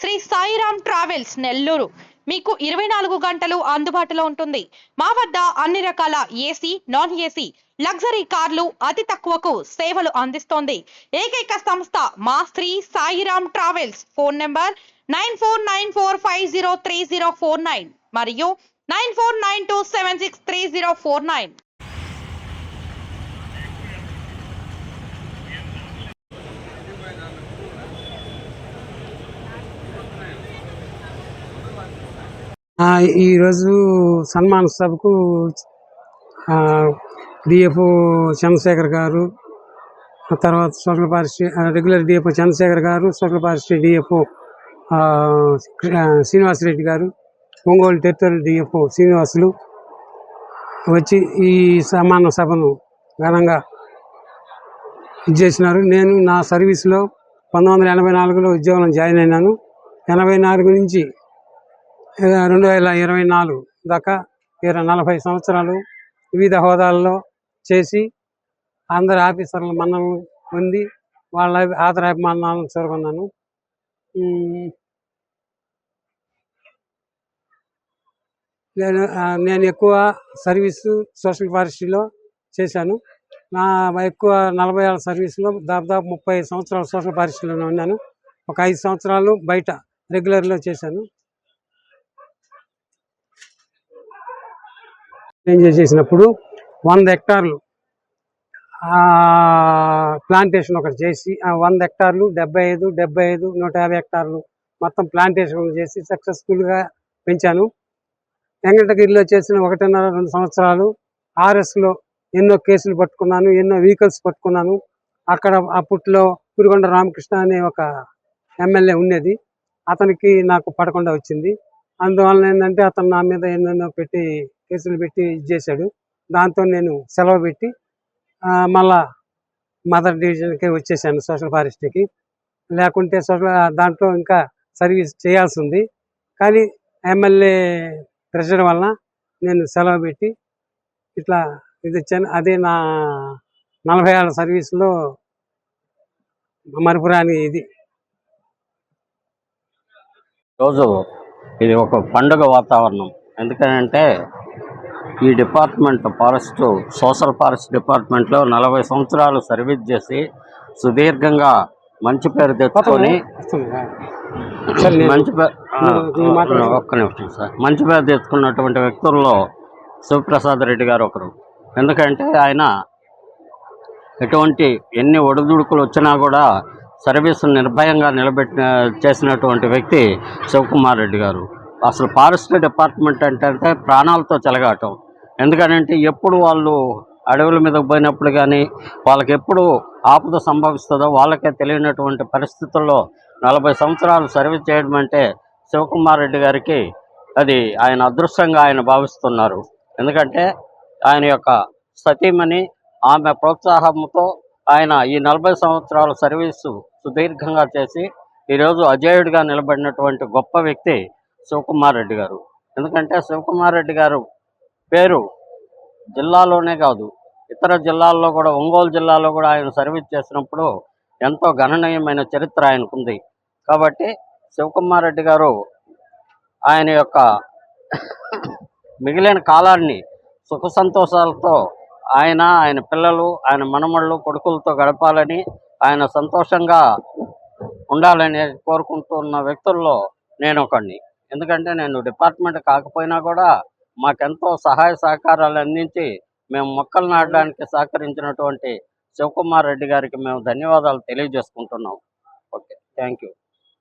Shri Sairam travels Nellore. మీకు ఇరవై నాలుగు గంటలు అందుబాటులో ఉంటుంది. మా వద్ద అన్ని రకాల ఏసీ నాన్ ఏసీ లగ్జరీ కార్లు అతి తక్కువకు సేవలు అందిస్తోంది. ఏకైక సంస్థ మా Shri Sairam travels. Phone number nine four nine four five zero three zero four nine మరియు nine four nine two seven six three zero four nine. ఈరోజు సన్మాన సభకు డిఎఫ్ఓ చంద్రశేఖర్ గారు తర్వాత social forestry regular DFO Chandrasekhar గారు social forestry DFO Srinivasa Reddy గారు Ongole territory DFO Srinivasulu వచ్చి ఈ సన్మాన సభను ఘనంగా ఇది చేసినారు నేను నా సర్వీస్లో పంతొమ్మిది వందల ఎనభై నాలుగులో ఉద్యోగంలో జాయిన్ అయినాను. ఎనభై నాలుగు నుంచి రెండు వేల ఇరవై నాలుగు దాకా ఇరవై నలభై సంవత్సరాలు వివిధ హోదాల్లో చేసి అందరి ఆఫీసర్ల మన్నలు పొంది వాళ్ళ ఆదరాభిమానాలను చేరుకున్నాను. నేను నేను ఎక్కువ సర్వీసు సోషల్ ఫారెస్ట్రీలో చేశాను. నా ఎక్కువ నలభై ఏళ్ళ సర్వీస్లో దాదాపు ముప్పై సంవత్సరాలు సోషల్ ఫారెస్ట్రీలో ఉన్నాను. ఒక ఐదు సంవత్సరాలు బయట రెగ్యులర్లో చేశాను. రేంజ్ చేసినప్పుడు వంద హెక్టార్లు ప్లాంటేషన్ ఒకటి చేసి ఆ వంద హెక్టార్లు డెబ్బై ఐదు డెబ్బై ఐదు నూట యాభై హెక్టార్లు మొత్తం ప్లాంటేషన్ చేసి సక్సెస్ఫుల్గా పెంచాను. వెంకటగిరిలో చేసిన ఒకటిన్నర రెండు సంవత్సరాలు ఆర్ఎస్లో ఎన్నో కేసులు పట్టుకున్నాను ఎన్నో వెహికల్స్ పట్టుకున్నాను. అక్కడ అప్పట్లో పురిగొండ రామకృష్ణ అనే ఒక ఎమ్మెల్యే ఉండేది. అతనికి నాకు పడకుండా వచ్చింది. అందువలన ఏంటంటే అతను నా మీద ఎన్నెన్నో పెట్టి కేసులు పెట్టి ఇది చేశాడు. దాంతో నేను సెలవు పెట్టి మళ్ళా మదర్ డివిజన్కి వచ్చేసాను సోషల్ ఫారెస్ట్కి. లేకుంటే సోషల్ దాంట్లో ఇంకా సర్వీస్ చేయాల్సి ఉంది కానీ ఎమ్మెల్యే ప్రెషర్ వలన నేను సెలవు పెట్టి ఇట్లా ఇది ఇచ్చాను. అదే నా నలభై ఏళ్ళ సర్వీస్లో మరపురాని ఇది. రోజు ఇది ఒక పండుగ వాతావరణం. ఎందుకంటే ఈ డిపార్ట్మెంట్ ఫారెస్ట్ సోషల్ ఫారెస్ట్ డిపార్ట్మెంట్లో నలభై సంవత్సరాలు సర్వీస్ చేసి సుదీర్ఘంగా మంచి పేరు తెచ్చుకొని మంచి పేరు. ఒక్క నిమిషం సార్. మంచి పేరు తెచ్చుకున్నటువంటి వ్యక్తుల్లో శివప్రసాద్ రెడ్డి గారు ఒకరు. ఎందుకంటే ఆయన ఎటువంటి ఎన్ని ఒడిదుడుకులు వచ్చినా కూడా సర్వీస్ నిర్భయంగా నిలబెట్టిన చేసినటువంటి వ్యక్తి శివకుమార్ రెడ్డి గారు. అసలు ఫారెస్ట్ డిపార్ట్మెంట్ అంటే ప్రాణాలతో చెలగాటం. ఎందుకనంటే ఎప్పుడు వాళ్ళు అడవుల మీద పోయినప్పుడు కానీ వాళ్ళకి ఎప్పుడు ఆపద సంభవిస్తుందో వాళ్ళకే తెలియనటువంటి పరిస్థితుల్లో నలభై సంవత్సరాలు సర్వీస్ చేయడం అంటే శివకుమార్ రెడ్డి గారికి అది ఆయన అదృష్టంగా ఆయన భావిస్తున్నారు. ఎందుకంటే ఆయన యొక్క సతీమణి ఆమె ప్రోత్సాహంతో ఆయన ఈ నలభై సంవత్సరాల సర్వీసు సుదీర్ఘంగా చేసి ఈరోజు అజేయుడిగా నిలబడినటువంటి గొప్ప వ్యక్తి శివకుమార్ రెడ్డి గారు. ఎందుకంటే శివకుమార్ రెడ్డి గారు పేరు జిల్లాలోనే కాదు ఇతర జిల్లాల్లో కూడా ఒంగోలు జిల్లాలో కూడా ఆయన సర్వీస్ చేసినప్పుడు ఎంతో గణనీయమైన చరిత్ర ఆయనకుంది. కాబట్టి శివకుమార్ రెడ్డి గారు ఆయన యొక్క మిగిలిన కాలాన్ని సుఖ సంతోషాలతో ఆయన ఆయన పిల్లలు ఆయన మనమళ్ళు కొడుకులతో గడపాలని ఆయన సంతోషంగా ఉండాలని కోరుకుంటున్న వ్యక్తుల్లో నేను ఒకడిని ఎందుకంటే నేను డిపార్ట్మెంట్ కాకపోయినా కూడా మాకెంతో సహాయ సహకారాలు అందించి మేము మొక్కలు నాటడానికి సహకరించినటువంటి శివకుమార్ రెడ్డి గారికి మేము ధన్యవాదాలు తెలియజేసుకుంటున్నాం. Okay thank you.